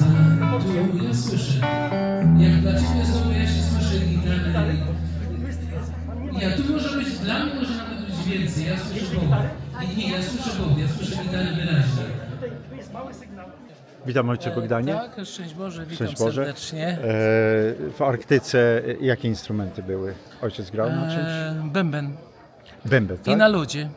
tu ja słyszę. Jak dla ciebie znowu ja się słyszę gitarę. Ja tu może być, dla mnie może nawet być więcej. Ja słyszę Boga. I nie, ja słyszę Boga, ja słyszę gitarę wyraźnie. Witam Ojcze Bogdanie. Tak, szczęść Boże, witam Szczęść Boże. serdecznie. E, w Arktyce e, jakie instrumenty były? Ojciec grał na czymś? E, bęben. Bęben, tak? I na lodzie.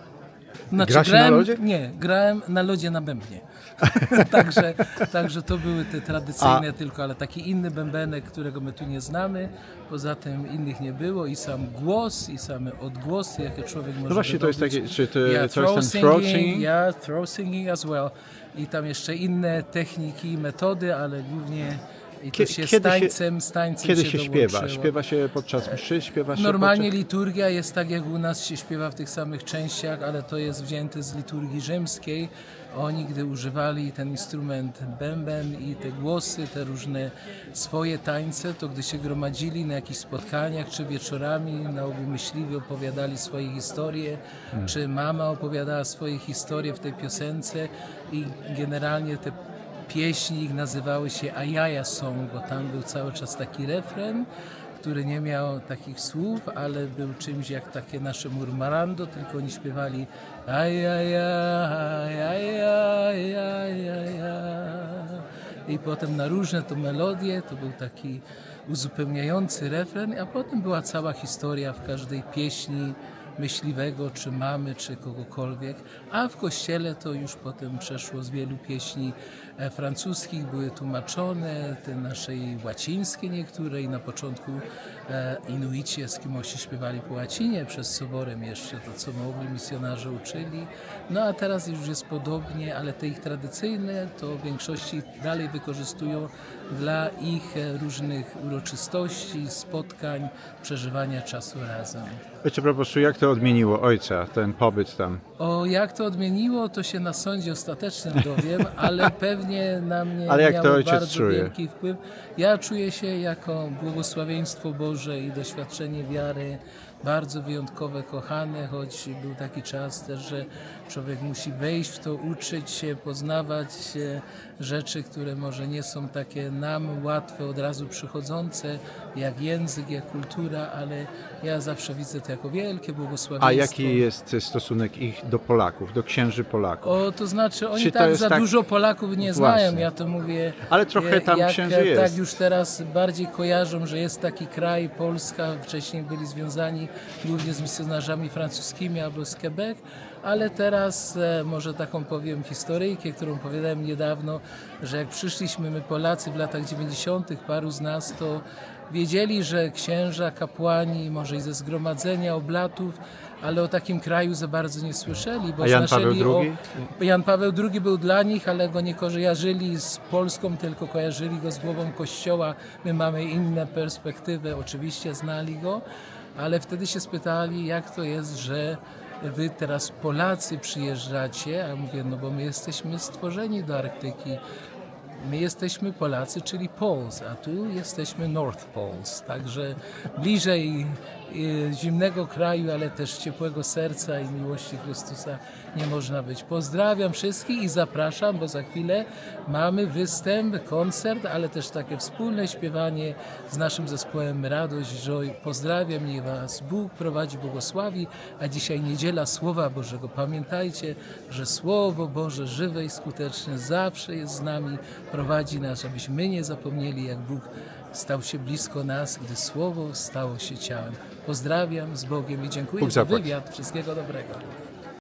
Znaczy, Gra się grałem, na lodzie? Nie, grałem na lodzie na bębnie. także, także to były te tradycyjne tylko, ale taki inny bębenek, którego my tu nie znamy. Poza tym innych nie było i sam głos, i same odgłosy, jakie człowiek może No właśnie, to jest wydobyć. takie, czy to, jest ten throat singing? Ja, throat singing as well. I tam jeszcze inne techniki i metody, ale głównie i to się kiedy z się- tańcem, z tańcem Kiedy się się śpiewa? Śpiewa się podczas mszy? Śpiewa się Normalnie podczas... liturgia jest tak, jak u nas się śpiewa w tych samych częściach, ale to jest wzięte z liturgii rzymskiej. Oni, gdy używali ten instrument bęben i te głosy, te różne swoje tańce, to gdy się gromadzili na jakichś spotkaniach czy wieczorami, na ogół myśliwi opowiadali swoje historie, czy mama opowiadała swoje historie w tej piosence i generalnie te pieśni ich nazywały się Ajaja Song, bo tam był cały czas taki refren, który nie miał takich słów, ale był czymś jak takie nasze murmarando, tylko oni śpiewali Ajaja, ajaja, ajaja. I potem na różne to melodie, to był taki uzupełniający refren, a potem była cała historia w każdej pieśni myśliwego, czy mamy, czy kogokolwiek, a w kościele to już potem przeszło z wielu pieśni e, francuskich, były tłumaczone, te naszej łacińskie niektóre i na początku e, Inuici Eskimosi śpiewali po łacinie, przez Soborem jeszcze to, co mogli, misjonarze uczyli. No a teraz już jest podobnie, ale te ich tradycyjne to w większości dalej wykorzystują dla ich e, różnych uroczystości, spotkań, przeżywania czasu razem. Ojcze proboszczu, jak to odmieniło Ojca, ten pobyt tam? O jak to odmieniło, to się na sądzie ostatecznym dowiem, ale pewnie na mnie Ale jak to ojciec bardzo czuje? wielki wpływ. Ja czuję się jako błogosławieństwo Boże i doświadczenie wiary bardzo wyjątkowe, kochane, choć był taki czas też, że człowiek musi wejść w to, uczyć się, poznawać rzeczy, które może nie są takie nam łatwe, od razu przychodzące, jak język, jak kultura, ale ja zawsze widzę to jako wielkie błogosławieństwo. A jaki jest stosunek ich do Polaków, do księży Polaków? O, to znaczy oni Czy tak za tak- dużo Polaków nie Właśnie. znają, ja to mówię. Ale trochę e, tam jak, księży e, jest. Tak już teraz bardziej kojarzą, że jest taki kraj, Polska, wcześniej byli związani głównie z misjonarzami francuskimi albo z Quebec, ale teraz e, może taką powiem historyjkę, którą opowiadałem niedawno, że jak przyszliśmy my Polacy w latach 90., paru z nas, to wiedzieli, że księża, kapłani, może i ze zgromadzenia, oblatów, ale o takim kraju za bardzo nie słyszeli, bo A Jan Paweł znaczyli o, II? Jan Paweł II był dla nich, ale go nie kojarzyli z Polską, tylko kojarzyli go z głową kościoła. My mamy inne perspektywy, oczywiście znali go, ale wtedy się spytali, jak to jest, że wy teraz Polacy przyjeżdżacie, a ja mówię, no bo my jesteśmy stworzeni do Arktyki. My jesteśmy Polacy, czyli Poles, a tu jesteśmy North Poles, także bliżej zimnego kraju, ale też ciepłego serca i miłości Chrystusa nie można być. Pozdrawiam wszystkich i zapraszam, bo za chwilę mamy występ, koncert, ale też takie wspólne śpiewanie z naszym zespołem Radość Joy. Pozdrawiam, niech Was Bóg prowadzi, błogosławi, a dzisiaj niedziela Słowa Bożego. Pamiętajcie, że Słowo Boże żywe i skuteczne zawsze jest z nami, prowadzi nas, abyśmy my nie zapomnieli, jak Bóg stał się blisko nas, gdy Słowo stało się ciałem. Pozdrawiam z Bogiem i dziękuję za wywiad. Wszystkiego dobrego.